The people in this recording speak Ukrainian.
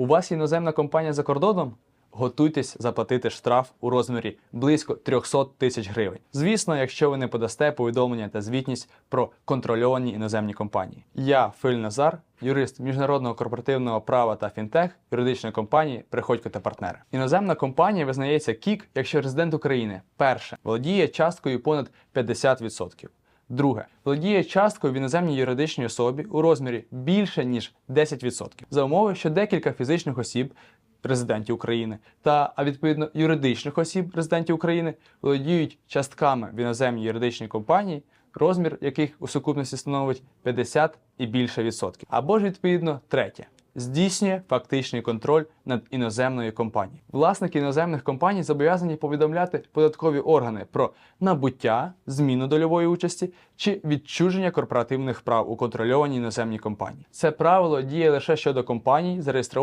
У вас іноземна компанія за кордоном? Готуйтесь заплатити штраф у розмірі близько 300 тисяч гривень. Звісно, якщо ви не подасте повідомлення та звітність про контрольовані іноземні компанії. Я Филь Назар, юрист міжнародного корпоративного права та фінтех юридичної компанії Приходько та партнери. Іноземна компанія визнається КІК, якщо резидент України перше володіє часткою понад 50%. Друге, володіє часткою в іноземній юридичній особі у розмірі більше ніж 10%. За умови, що декілька фізичних осіб, резидентів України, та а відповідно юридичних осіб, резидентів України, володіють частками в іноземній юридичній компанії, розмір яких у сукупності становить 50 і більше відсотків. Або ж відповідно третє. Здійснює фактичний контроль над іноземною компанією. Власники іноземних компаній зобов'язані повідомляти податкові органи про набуття, зміну дольової участі чи відчуження корпоративних прав у контрольованій іноземній компанії. Це правило діє лише щодо компаній, зареєстрованих